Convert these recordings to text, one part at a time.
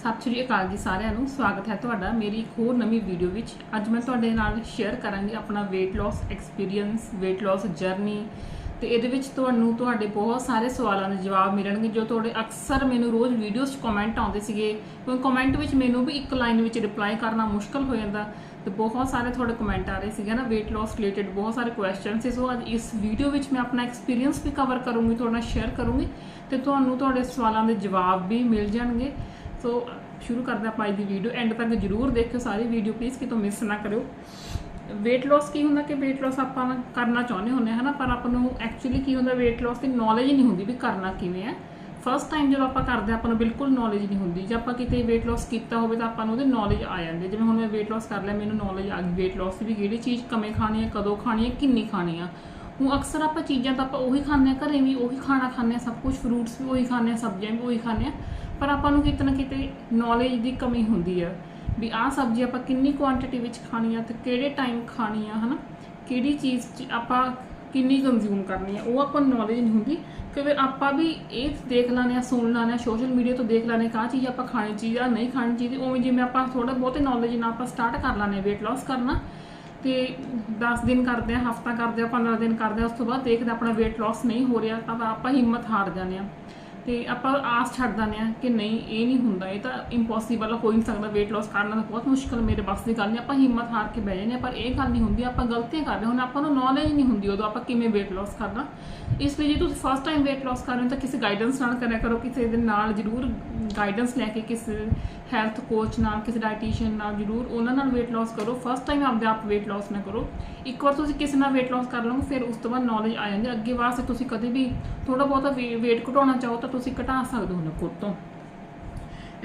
ਸਤਿ ਸ਼੍ਰੀ ਅਕਾਲ ਜੀ ਸਾਰਿਆਂ ਨੂੰ। ਸਵਾਗਤ ਹੈ ਤੁਹਾਡਾ ਮੇਰੀ ਇੱਕ ਹੋਰ ਨਵੀਂ ਵੀਡੀਓ ਵਿੱਚ। ਅੱਜ ਮੈਂ ਤੁਹਾਡੇ ਨਾਲ ਸ਼ੇਅਰ ਕਰਾਂਗੀ ਆਪਣਾ weight loss experience weight loss journey ਤੇ ਇਹਦੇ ਵਿੱਚ ਤੁਹਾਨੂੰ, ਤੁਹਾਡੇ ਬਹੁਤ ਸਾਰੇ ਸਵਾਲਾਂ ਦੇ ਜਵਾਬ ਮਿਲਣਗੇ ਜੋ ਤੁਹਾਡੇ ਅਕਸਰ ਮੈਨੂੰ ਰੋਜ਼ ਵੀਡੀਓਜ਼ 'ਚ ਕਮੈਂਟ ਆਉਂਦੇ ਸੀਗੇ। ਕਿਉਂਕਿ ਕਮੈਂਟ ਵਿੱਚ ਮੈਨੂੰ ਵੀ ਇੱਕ ਲਾਈਨ ਵਿੱਚ ਰਿਪਲਾਈ ਕਰਨਾ ਮੁਸ਼ਕਲ ਹੋ ਜਾਂਦਾ ਤੇ ਬਹੁਤ ਸਾਰੇ ਤੁਹਾਡੇ ਕਮੈਂਟ ਆ ਰਹੇ ਸੀਗੇ ਨਾ, weight loss ਰਿਲੇਟਡ ਬਹੁਤ ਸਾਰੇ ਕੁਐਸਚਨ ਸੀ। ਸੋ ਅੱਜ ਇਸ ਵੀਡੀਓ ਵਿੱਚ ਮੈਂ ਆਪਣਾ ਐਕਸਪੀਰੀਅੰਸ ਵੀ ਕਵਰ ਕਰੂੰਗੀ, ਤੁਹਾਡੇ ਨਾਲ ਸ਼ੇਅਰ ਕਰੂੰਗੀ ਤੇ ਤੁਹਾਨੂੰ ਤੁਹਾਡੇ ਸਵਾਲਾਂ ਦੇ ਜਵਾਬ ਵੀ ਮਿਲ ਜਾਣਗੇ। ਸੋ ਸ਼ੁਰੂ ਕਰਦੇ ਆਪਾਂ ਅੱਜ ਦੀ ਵੀਡੀਓ ਐਂਡ ਤੱਕ ਜਰੂਰ ਦੇਖਿਓ ਸਾਰੀ ਵੀਡੀਓ ਪਲੀਜ਼ ਕਿਤੋਂ ਮਿਸ ਨਾ ਕਰਿਓ। Weight loss ਕੀ ਹੁੰਦਾ ਕਿ weight loss ਆਪਾਂ ਕਰਨਾ ਚਾਹੁੰਦੇ ਹੁੰਦੇ ਹਾਂ ਹਨਾ? ਪਰ ਆਪਾਂ ਨੂੰ ਐਕਚੁਅਲੀ ਕੀ ਹੁੰਦਾ weight loss ਦੀ ਨੌਲੇਜ ਨਹੀਂ ਹੁੰਦੀ ਵੀ ਕਰਨਾ ਕਿਵੇਂ ਹੈ ਫਸਟ ਟਾਈਮ ਜਦੋਂ ਆਪਾਂ ਕਰਦੇ ਹਾਂ, ਆਪਾਂ ਨੂੰ ਬਿਲਕੁਲ ਨੌਲੇਜ ਨਹੀਂ ਹੁੰਦੀ। ਜੇ ਆਪਾਂ ਕਿਤੇ weight loss ਕੀਤਾ ਹੋਵੇ ਤਾਂ ਆਪਾਂ ਨੂੰ ਉਹਦੇ ਨੌਲੇਜ ਆ ਜਾਂਦੀ ਹੈ। ਜਿਵੇਂ ਹੁਣ ਮੈਂ weight loss ਕਰ ਲਿਆ ਮੈਨੂੰ ਨੌਲੇਜ ਆ ਗਈ weight loss ਦੀ ਵੀ ਕਿਹੜੀ ਚੀਜ਼ ਕਮੇ ਖਾਣੀ ਹੈ ਕਦੋਂ ਖਾਣੀ ਹੈ ਕਿੰਨੀ ਖਾਣੀ ਆ। ਹੁਣ ਅਕਸਰ ਆਪਾਂ ਚੀਜ਼ਾਂ ਤਾਂ ਆਪਾਂ ਉਹੀ ਖਾਂਦੇ ਆ ਘਰੇ ਵੀ ਉਹੀ ਖਾਣਾ ਖਾਂਦੇ ਆ ਸਭ ਕੁਝ ਫਰੂਟਸ ਵੀ ਉਹੀ ਖਾਂਦੇ ਆ ਸਬਜ਼ੀਆਂ ਵੀ ਉਹੀ ਖਾਂਦੇ ਆ। ਪਰ ਆਪਾਂ ਨੂੰ ਕਿਤੇ ਨਾ ਕਿਤੇ ਨੌਲੇਜ ਦੀ ਕਮੀ ਹੁੰਦੀ ਆ ਵੀ ਆਹ ਸਬਜ਼ੀ ਆਪਾਂ ਕਿੰਨੀ ਕੁਆਂਟੀਟੀ ਵਿੱਚ ਖਾਣੀ ਆ ਤੇ ਕਿਹੜੇ ਟਾਈਮ ਖਾਣੀ ਆ, ਹਨਾ? ਕਿਹੜੀ ਚੀਜ਼ 'ਚ ਆਪਾਂ ਕਿੰਨੀ ਕੰਜ਼ਿਊਮ ਕਰਨੀ ਆ, ਉਹ ਆਪਾਂ ਨੂੰ ਨੌਲੇਜ ਨਹੀਂ ਹੁੰਦੀ। ਕਿ ਫਿਰ ਆਪਾਂ ਵੀ ਇਹ ਦੇਖ ਲੈਂਦੇ ਆ, ਸੁਣ ਲੈਂਦੇ ਆ ਸੋਸ਼ਲ ਮੀਡੀਆ ਤੋਂ ਦੇਖ ਲੈਂਦੇ ਕਾ ਚੀਜ਼ ਆਪਾਂ ਖਾਣੀ ਚੀਜ਼ ਆ ਨਹੀਂ ਖਾਣੀ ਚੀਜ਼ ਉਵੇਂ ਜਿਵੇਂ ਆਪਾਂ ਥੋੜਾ ਬਹੁਤੇ ਨੌਲੇਜ ਨਾਲ ਆਪਾਂ ਸਟਾਰਟ ਕਰ ਲੈਂਦੇ weight loss ਕਰਨਾ। ਤੇ 10 ਦਿਨ ਕਰਦੇ ਆ, ਹਫਤਾ ਕਰਦੇ ਆ 15 ਦਿਨ ਕਰਦੇ ਆ, ਉਸ ਤੋਂ ਬਾਅਦ ਦੇਖਦੇ ਆਪਣਾ weight loss ਨਹੀਂ ਹੋ ਰਿਹਾ, ਤਾਂ ਆਪਾਂ ਹਿੰਮਤ ਹਾਰ ਜਾਂਦੇ ਆ। ਤੇ ਆਪਾਂ ਆਸ ਛੱਡ ਦਿੰਦੇ ਆ ਕਿ ਨਹੀਂ, ਇਹ ਨਹੀਂ ਹੁੰਦਾ। ਇਹ ਤਾਂ ਇੰਪੋਸੀਬਲ ਹੋ ਹੀ ਨਹੀਂ ਸਕਦਾ weight loss ਕਰਨਾ ਤਾਂ ਬਹੁਤ ਮੁਸ਼ਕਲ ਮੇਰੇ ਬਸ ਦੀ ਗੱਲ ਨਹੀਂ, ਆਪਾਂ ਹਿੰਮਤ ਹਾਰ ਕੇ ਬਹਿ ਜਾਂਦੇ ਆ ਪਰ ਇਹ ਗੱਲ ਨਹੀਂ ਹੁੰਦੀ, ਆਪਾਂ ਗਲਤੀਆਂ ਕਰਦੇ ਹੁਣ ਆਪਾਂ ਨੂੰ ਨੌਲੇਜ ਨਹੀਂ ਹੁੰਦੀ ਉਦੋਂ ਆਪਾਂ ਕਿਵੇਂ weight loss ਕਰਨਾ। ਇਸ ਲਈ ਜੇ ਤੁਸੀਂ ਫਸਟ ਟਾਈਮ weight loss ਕਰ ਰਹੇ ਹੋ, ਤਾਂ ਕਿਸੇ ਗਾਈਡੈਂਸ ਨਾਲ ਕਰਿਆ ਕਰੋ, ਕਿਸੇ ਦੇ ਨਾਲ ਜ਼ਰੂਰ ਗਾਈਡੈਂਸ ਲੈ ਕੇ ਕਿਸੇ ਹੈਲਥ ਕੋਚ ਨਾਲ, ਕਿਸੇ ਡਾਈਟੀਸ਼ੀਅਨ ਨਾਲ ਜ਼ਰੂਰ ਉਹਨਾਂ ਨਾਲ weight loss ਕਰੋ। ਫਸਟ ਟਾਈਮ ਆਪਦੇ ਆਪ weight loss ਨਾ ਕਰੋ। ਇੱਕ ਵਾਰ ਤੁਸੀਂ ਕਿਸੇ ਨਾਲ weight loss ਕਰ ਲਓਗੇ, ਫਿਰ ਉਸ ਤੋਂ ਬਾਅਦ ਨੌਲੇਜ ਆ ਜਾਂਦੀ ਹੈ। ਅੱਗੇ ਵਾਸਤੇ ਤੁਸੀਂ ਕਦੇ ਵੀ ਥੋੜਾ ਬਹੁਤਾ weight ਘਟਾਉਣਾ ਚਾਹੋ, ਤਾਂ ਤੁਸੀਂ ਘਟਾ ਸਕਦੇ ਹੋ ਨਾ ਤੋਂ।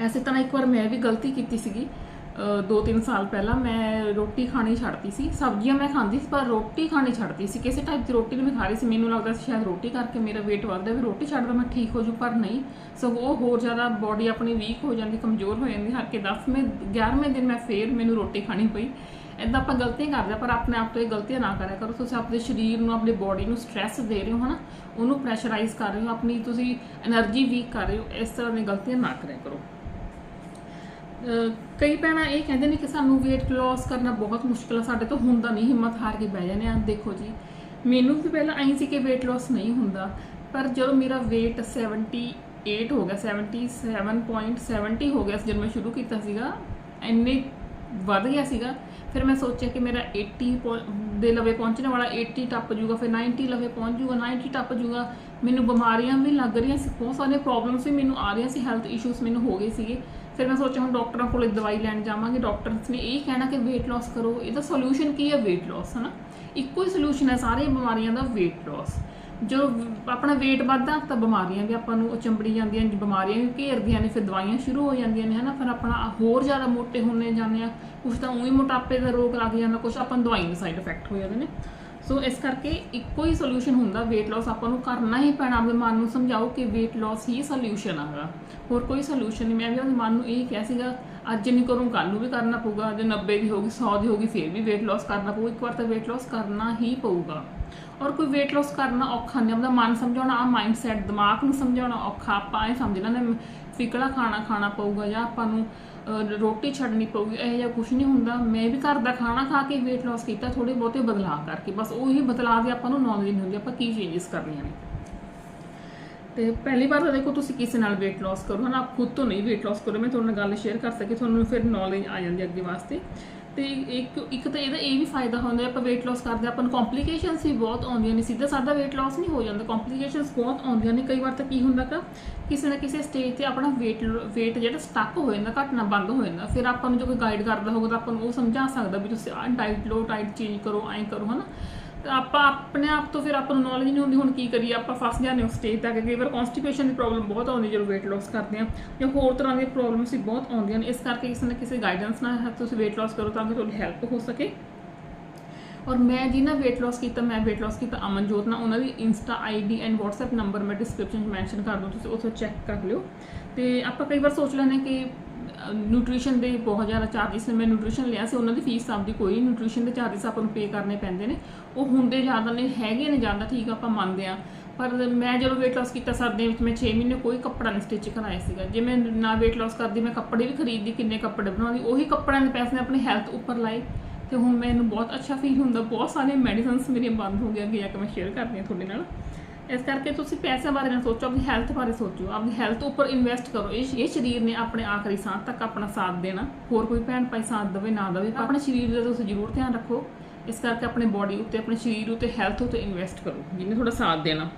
ਐਸੇ ਤਰ੍ਹਾਂ ਇੱਕ ਵਾਰ ਮੈਂ ਵੀ ਗਲਤੀ ਕੀਤੀ ਸੀਗੀ। 2-3 ਸਾਲ ਪਹਿਲਾਂ ਮੈਂ ਰੋਟੀ ਖਾਣੀ ਛੱਡਤੀ ਸੀ। ਸਬਜ਼ੀਆਂ ਮੈਂ ਖਾਂਦੀ ਸੀ, ਪਰ ਰੋਟੀ ਖਾਣੀ ਛੱਡਤੀ ਸੀ। ਕਿਸੇ ਟਾਈਪ ਦੀ ਰੋਟੀ ਨਹੀਂ ਮੈਂ ਖਾ ਰਹੀ ਸੀ। ਮੈਨੂੰ ਲੱਗਦਾ ਸੀ ਸ਼ਾਇਦ ਰੋਟੀ ਕਰਕੇ ਮੇਰਾ weight ਵੱਧਦਾ। ਵੀ ਰੋਟੀ ਛੱਡਦਾ ਮੈਂ ਠੀਕ ਹੋ ਜੂ ਪਰ ਨਹੀਂ। ਸੋ ਉਹ ਹੋਰ ਜ਼ਿਆਦਾ ਬਾਡੀ ਆਪਣੀ ਵੀਕ ਹੋ ਜਾਂਦੀ, ਕਮਜ਼ੋਰ ਹੋ ਜਾਂਦੀ। ਹਰ ਕੇ 10ਵੇਂ 11ਵੇਂ ਦਿਨ ਮੈਂ ਫੇਰ ਮੈਨੂੰ ਰੋਟੀ ਖਾਣੀ ਪਈ। ਐਦਾਂ ਆਪਾਂ ਗਲਤੀਆਂ ਕਰਦੇ ਆ ਪਰ ਆਪਣੇ ਆਪ ਤੋਂ ਇਹ ਗਲਤੀਆਂ ਨਾ ਕਰਿਆ ਕਰੋ। ਤੁਸੀਂ ਆਪਣੇ ਸਰੀਰ ਨੂੰ, ਆਪਣੀ ਬਾਡੀ ਨੂੰ ਸਟ्रेस ਦੇ ਰਹੇ ਹੋ, ਹਨਾ? ਉਹਨੂੰ ਪ੍ਰੈਸ਼ਰਾਈਜ਼ ਕਰ ਰਹੇ ਹੋ, ਆਪਣੀ ਤੁਸੀਂ એનર્ਜੀ ਵੀਕ ਕਰ ਰਹੇ ਹੋ, ਇਸ ਤਰ੍ਹਾਂ ਦੀਆਂ ਗਲਤੀਆਂ ਨਾ ਕਰਿਆ ਕਰੋ। ਕਈ ਭੈਣਾਂ ਇਹ ਕਹਿੰਦੇ ਨੇ ਕਿ ਸਾਨੂੰ weight loss ਕਰਨਾ ਬਹੁਤ ਮੁਸ਼ਕਲ ਆ, ਸਾਡੇ ਤੋਂ ਹੁੰਦਾ ਨਹੀਂ, ਹਿੰਮਤ ਹਾਰ ਕੇ ਬਹਿ ਜਾਂਦੇ ਆ। ਦੇਖੋ ਜੀ, ਮੈਨੂੰ ਵੀ ਪਹਿਲਾਂ ਐਂ ਸੀ ਕਿ weight loss ਨਹੀਂ ਹੁੰਦਾ, ਪਰ ਜਦੋਂ ਮੇਰਾ weight 78 ਹੋ ਗਿਆ 77.70 ਹੋ ਗਿਆ, ਜਦੋਂ ਮੈਂ ਸ਼ੁਰੂ ਕੀਤਾ ਸੀਗਾ ਐਨੇ ਵੱਧ ਗਿਆ ਸੀਗਾ ਫਿਰ ਮੈਂ ਸੋਚਿਆ ਕਿ ਮੇਰਾ 80 ਪਹੁੰ- ਦੇ ਲਵੇ ਪਹੁੰਚਣ ਵਾਲਾ 80 ਟੱਪ ਜੂਗਾ, ਫਿਰ 90 ਲਵੇ ਪਹੁੰਚ ਜੂਗਾ 90 ਟੱਪ ਜੂਗਾ। ਮੈਨੂੰ ਬਿਮਾਰੀਆਂ ਵੀ ਲੱਗ ਰਹੀਆਂ ਸੀ, ਬਹੁਤ ਸਾਰੀਆਂ ਪ੍ਰੋਬਲਮਸ ਵੀ ਮੈਨੂੰ ਆ ਰਹੀਆਂ ਸੀ ਹੈਲਥ ਇਸ਼ੂਸ ਮੈਨੂੰ ਹੋ ਗਏ ਸੀਗੇ। ਫਿਰ ਮੈਂ ਸੋਚਿਆ ਹੁਣ ਡਾਕਟਰਾਂ ਕੋਲੇ ਦਵਾਈ ਲੈਣ ਜਾਵਾਂਗੇ ਡਾਕਟਰਸ ਨੇ ਇਹ ਕਹਿਣਾ ਕਿ weight loss ਕਰੋ। ਇਹਦਾ ਸੋਲੂਸ਼ਨ ਕੀ ਹੈ? weight loss, ਹਨਾ? ਇੱਕੋ ਹੀ ਸੋਲੂਸ਼ਨ ਹੈ, ਸਾਰੀਆਂ ਬਿਮਾਰੀਆਂ ਦਾ weight loss ਜੋ ਆਪਣਾ weight ਵੱਧਦਾ ਤਾਂ ਬਿਮਾਰੀਆਂ ਵੀ ਆਪਾਂ ਨੂੰ ਚੰਬੜੀ ਜਾਂਦੀਆਂ ਬਿਮਾਰੀਆਂ ਵੀ ਘੇਰਦੀਆਂ ਨੇ, ਫਿਰ ਦਵਾਈਆਂ ਸ਼ੁਰੂ ਹੋ ਜਾਂਦੀਆਂ ਨੇ, ਹਨਾ? ਫਿਰ ਆਪਣਾ ਹੋਰ ਜ਼ਿਆਦਾ ਮੋਟੇ ਹੁੰਨੇ ਜਾਂਦੇ ਆ ਕੁਝ ਤਾਂ ਉਹੀ ਮੋਟਾਪੇ ਦਾ ਰੋਗ ਲੱਗ ਜਾਂਦਾ ਕੁਝ ਆਪਾਂ ਦਵਾਈ ਦੇ ਸਾਈਡ ਇਫੈਕਟ ਹੋ ਜਾਂਦੇ ਨੇ। ਸੋ ਇਸ ਕਰਕੇ ਇੱਕੋ ਹੀ ਸੋਲੂਸ਼ਨ ਹੁੰਦਾ, weight loss ਆਪਾਂ ਨੂੰ ਕਰਨਾ ਹੀ ਪੈਣਾ ਆਪਣੇ ਮਨ ਨੂੰ ਸਮਝਾਓ ਕਿ weight loss ਹੀ ਸੋਲੂਸ਼ਨ ਹੈਗਾ। ਹੋਰ ਕੋਈ ਸੋਲੂਸ਼ਨ ਨਹੀਂ, ਮੈਂ ਵੀ ਆਪਣੇ ਮਨ ਨੂੰ ਇਹ ਕਿਹਾ ਸੀਗਾ, ਅੱਜ ਨਹੀਂ ਕਰੂੰ ਕੱਲ ਨੂੰ ਵੀ ਕਰਨਾ ਪਊਗਾ, ਜੇ 90 ਦੀ ਹੋਗੀ 100 ਦੀ ਹੋਗੀ ਫਿਰ ਵੀ weight loss ਕਰਨਾ ਪਊ, ਇੱਕ ਵਾਰ ਤਾਂ weight loss ਕਰਨਾ ਹੀ ਪਊਗਾ। ਔਰ ਕੋਈ weight loss ਕਰਨਾ ਔਖਾ ਨਹੀਂ ਆਪਦਾ ਮਨ ਸਮਝਾਉਣਾ ਆ ਮਾਈਂਡਸੈਟ ਦਿਮਾਗ ਨੂੰ ਸਮਝਾਉਣਾ ਔਖਾ, ਆਪਾਂ ਇਹ ਸਮਝ ਲੈਂਦੇ ਫਿਕੜਾ ਖਾਣਾ ਖਾਣਾ ਪਊਗਾ ਜਾਂ ਆਪਾਂ ਨੂੰ ਰੋਟੀ ਛੱਡਣੀ ਪਊਗੀ, ਇਹ ਜਿਹਾ ਕੁਝ ਨਹੀਂ ਹੁੰਦਾ। ਮੈਂ ਵੀ ਘਰ ਦਾ ਖਾਣਾ ਖਾ ਕੇ weight loss ਕੀਤਾ ਥੋੜੇ ਬਹੁਤੇ ਬਦਲਾਅ ਕਰਕੇ, ਬਸ ਉਹੀ ਬਦਲਾਅ ਦੀ ਆਪਾਂ ਨੂੰ ਨੌਲੇਜ ਨਹੀਂ ਹੁੰਦੀ, ਆਪਾਂ ਕੀ ਚੇਂਜਸ ਕਰਨੀਆਂ ਨੇ। ਤੇ ਪਹਿਲੀ ਵਾਰ ਤਾਂ ਦੇਖੋ ਤੁਸੀਂ ਕਿਸੇ ਨਾਲ weight loss ਕਰੋ, ਹਨਾ ਆਪ ਖੁਦ ਤੋਂ ਨਹੀਂ weight loss ਕਰੋ, ਮੈਂ ਤੁਹਾਡੇ ਨਾਲ ਗੱਲ ਸ਼ੇਅਰ ਕਰ ਸਕੀ, ਤੁਹਾਨੂੰ ਫਿਰ ਨੌਲੇਜ ਆ ਜਾਂਦੀ ਹੈ ਅੱਗੇ ਵਾਸਤੇ। ਤੇ ਇੱਕ ਇੱਕ ਤਾਂ ਇਹਦਾ ਇਹ ਵੀ ਫਾਇਦਾ ਹੁੰਦਾ ਆਪਾਂ weight loss ਕਰਦੇ ਹਾਂ, ਆਪਾਂ ਨੂੰ ਕੰਪਲਿਕੇਸ਼ਨਸ ਵੀ ਬਹੁਤ ਆਉਂਦੀਆਂ ਨੇ ਸਿੱਧਾ ਸਾਦਾ weight loss ਨਹੀਂ ਹੋ ਜਾਂਦਾ ਕੰਪਲਿਕੇਸ਼ਨਸ ਬਹੁਤ ਆਉਂਦੀਆਂ ਨੇ ਕਈ ਵਾਰ ਤਾਂ ਕੀ ਹੁੰਦਾ ਕਿ ਕਿਸੇ ਨਾ ਕਿਸੇ ਸਟੇਜ ਤੇ ਆਪਣਾ weight weight ਜਿਹੜਾ ਸਟਕ ਹੋ ਜਾਂਦਾ ਘਟਣਾ ਬੰਦ ਹੋ ਜਾਂਦਾ ਫਿਰ ਆਪਾਂ ਨੂੰ ਜੋ ਕੋਈ ਗਾਈਡ ਕਰਦਾ ਹੋਊਗਾ ਤਾਂ ਆਪਾਂ ਨੂੰ ਉਹ ਸਮਝਾ ਸਕਦਾ ਵੀ ਤੁਸੀਂ ਆਹ ਡਾਈਟ ਲਓ ਡਾਈਟ ਚੇਂਜ ਕਰੋ ਐਂ ਕਰੋ ਹਨਾ। ਤਾਂ ਆਪਾਂ ਆਪਣੇ ਆਪ ਤੋਂ ਫਿਰ ਆਪਾਂ ਨੂੰ ਨੌਲੇਜ ਨਹੀਂ ਹੁੰਦੀ, ਹੁਣ ਕੀ ਕਰੀਏ? ਆਪਾਂ ਫਸ ਜਾਂਦੇ ਹਾਂ ਸਟੇਜ ਤੱਕ। ਕਈ ਵਾਰ ਕਨਸਟੀਪੇਸ਼ਨ ਦੀ ਪ੍ਰੋਬਲਮ ਬਹੁਤ ਆਉਂਦੀ ਜਦੋਂ weight loss ਕਰਦੇ ਹਾਂ ਜਾਂ ਹੋਰ ਤਰ੍ਹਾਂ ਦੀਆਂ ਪ੍ਰੋਬਲਮਸ ਵੀ ਬਹੁਤ ਆਉਂਦੀਆਂ ਨੇ। ਇਸ ਕਰਕੇ ਕਿਸੇ ਨਾ ਕਿਸੇ ਗਾਈਡੈਂਸ ਨਾਲ ਤੁਸੀਂ weight loss ਕਰੋ ਤਾਂ ਕਿ ਤੁਹਾਡੀ ਹੈਲਪ ਹੋ ਸਕੇ। ਔਰ ਮੈਂ ਜਿਹਨਾਂ weight loss ਕੀਤਾ, ਮੈਂ weight loss ਕੀਤਾ ਅਮਨਜੋਤ ਨਾਲ। ਉਹਨਾਂ ਦੀ insta ID and WhatsApp number ਮੈਂ ਡਿਸਕ੍ਰਿਪਸ਼ਨ 'ਚ ਮੈਂਸ਼ਨ ਕਰ ਦੂੰ। ਤੁਸੀਂ ਉੱਥੋਂ ਚੈੱਕ ਕਰ ਲਿਓ। ਤੇ ਆਪਾਂ ਕਈ ਵਾਰ ਸੋਚ ਲੈਂਦੇ ਹਾਂ ਕਿ ਨਿਊਟ੍ਰੀਸ਼ਨ ਦੇ ਬਹੁਤ ਜ਼ਿਆਦਾ ਚਾਰजेस ਨੇ, ਮੈਂ ਨਿਊਟ੍ਰੀਸ਼ਨ ਲਿਆ ਸੀ, ਉਹਨਾਂ ਦੀ ਫੀਸ ਆਪ ਦੀ ਕੋਈ ਨਿਊਟ੍ਰੀਸ਼ਨ ਦੇ ਚਾਰजेस ਆਪਾਂ ਨੂੰ ਪੇ ਕਰਨੇ ਪੈਂਦੇ ਨੇ। ਉਹ ਹੁੰਦੇ ਜ਼ਿਆਦਾ ਨੇ, ਹੈਗੇ ਨੇ ਜ਼ਿਆਦਾ, ਠੀਕ ਆਪਾਂ ਮੰਨਦੇ ਆ। ਪਰ ਮੈਂ ਜਦੋਂ ਵੇਟ loss ਕੀਤਾ ਸਰਦੀਆਂ ਵਿੱਚ, ਮੈਂ 6 ਮਹੀਨੇ ਕੋਈ ਕੱਪੜਾ ਨਹੀਂ ਸਟਿਚ ਕਰਾਇਆ ਸੀਗਾ। ਜੇ ਮੈਂ ਨਾ ਵੇਟ loss ਕਰਦੀ, ਮੈਂ ਕੱਪੜੇ ਵੀ ਖਰੀਦਦੀ, ਕਿੰਨੇ ਕੱਪੜੇ ਬਣਾਉਂਦੀ, ਉਹੀ ਕੱਪੜਿਆਂ ਦੇ ਪੈਸੇ ਮੈਂ ਆਪਣੀ ਹੈਲਥ ਉੱਪਰ ਲਾਏ। ਤੇ ਹੁਣ ਮੈਨੂੰ ਬਹੁਤ ਅੱਛਾ ਫੀਲ ਹੁੰਦਾ, ਬਹੁਤ ਸਾਰੇ ਮੈਡੀਸਨਸ ਮੇਰੀਆਂ ਬੰਦ ਹੋ ਗਈਆਂ ਕਿ ਆ ਕੇ ਮੈਂ ਸ਼ੇਅਰ ਕਰਦੀ ਹਾਂ ਤੁਹਾਡੇ ਨਾਲ। ਇਸ ਕਰਕੇ ਤੁਸੀਂ ਪੈਸੇ ਬਾਰੇ ਨਾ ਸੋਚੋ ਆਪਣੀ ਹੈਲਥ ਬਾਰੇ ਸੋਚੋ। ਆਪਣੀ ਹੈਲਥ ਉੱਪਰ ਇਨਵੈਸਟ ਕਰੋ। ਇਹ ਇਹ ਸਰੀਰ ਨੇ ਆਪਣੇ ਆਖਰੀ ਸਾਹ ਤੱਕ ਆਪਣਾ ਸਾਥ ਦੇਣਾ। ਹੋਰ ਕੋਈ ਭੈਣ ਭਾਈ ਸਾਥ ਦੇਵੇ ਨਾ ਦੇਵੇ ਆਪਣੇ ਸਰੀਰ ਦਾ ਤੁਸੀਂ ਜ਼ਰੂਰ ਧਿਆਨ ਰੱਖੋ। ਇਸ ਕਰਕੇ ਆਪਣੇ ਬਾਡੀ ਉੱਤੇ ਆਪਣੇ ਸਰੀਰ ਉੱਤੇ ਹੈਲਥ ਉੱਤੇ ਇਨਵੈਸਟ ਕਰੋ ਜਿਹਨੇ ਤੁਹਾਡਾ ਸਾਥ ਦੇਣਾ।